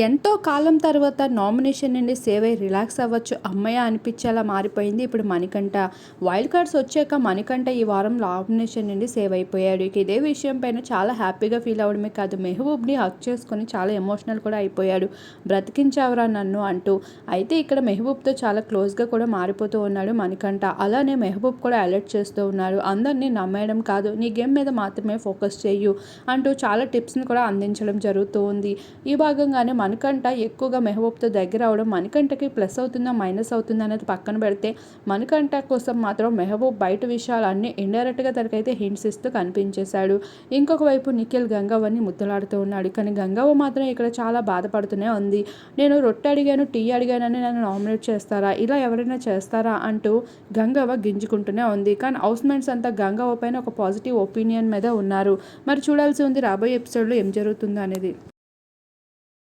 ఎంతో కాలం తర్వాత నామినేషన్ నుండి సేవ్ అయ్యి రిలాక్స్ అవ్వచ్చు. అమ్మయ్య అనిపించేలా మారిపోయింది. ఇప్పుడు మణికంఠ. వైల్డ్ కార్డ్స్ వచ్చాక మణికంఠ ఈ వారం నామినేషన్ నుండి సేవ్ అయిపోయాడు. ఇక ఇదే విషయం పైన చాలా హ్యాపీగా ఫీల్ అవ్వడమే కాదు మెహబూబ్ని హక్ చేసుకొని చాలా ఎమోషనల్ కూడా అయిపోయాడు. బ్రతికించావురా నన్ను అంటూ. అయితే ఇక్కడ మెహబూబ్తో చాలా క్లోజ్గా కూడా మారిపోతూ ఉన్నాడు మణికంఠ. అలానే మెహబూబ్ కూడా అలర్ట్ చేస్తూ ఉన్నారు. అందరినీ నమ్మేయడం కాదు నీ గేమ్ మీద మాత్రమే ఫోకస్ చేయు అంటూ చాలా టిప్స్ని కూడా అందించడం జరుగుతూ ఉంది. ఈ భాగంగానే మణికంఠ ఎక్కువగా మెహబూబ్తో దగ్గర అవడం మణికంఠకి ప్లస్ అవుతుందా మైనస్ అవుతుందా అనేది పక్కన పెడితే మణికంఠ కోసం మాత్రం మెహబూబ్ బయట విషయాలు అన్నీ ఇండైరెక్ట్గా తనకైతే హింట్స్ ఇస్తూ కనిపించేశాడు. ఇంకొక వైపు నిఖిల్ గంగవ్వని ముద్దలాడుతూ ఉన్నాడు. కానీ గంగవ్వ మాత్రం ఇక్కడ చాలా బాధపడుతూనే ఉంది. నేను రొట్టె అడిగాను టీ అడిగానని నన్ను నామినేట్ చేస్తారా ఇలా ఎవరైనా చేస్తారా అంటూ గంగవ్వ గింజుకుంటూనే ఉంది. కానీ హౌస్ మేట్స్ అంతా గంగవ్వ పైన ఒక పాజిటివ్ ఒపీనియన్ మీద ఉన్నారు. మరి చూడాల్సి ఉంది రాబోయే ఎపిసోడ్లో ఏం జరుగుతుందో అనేది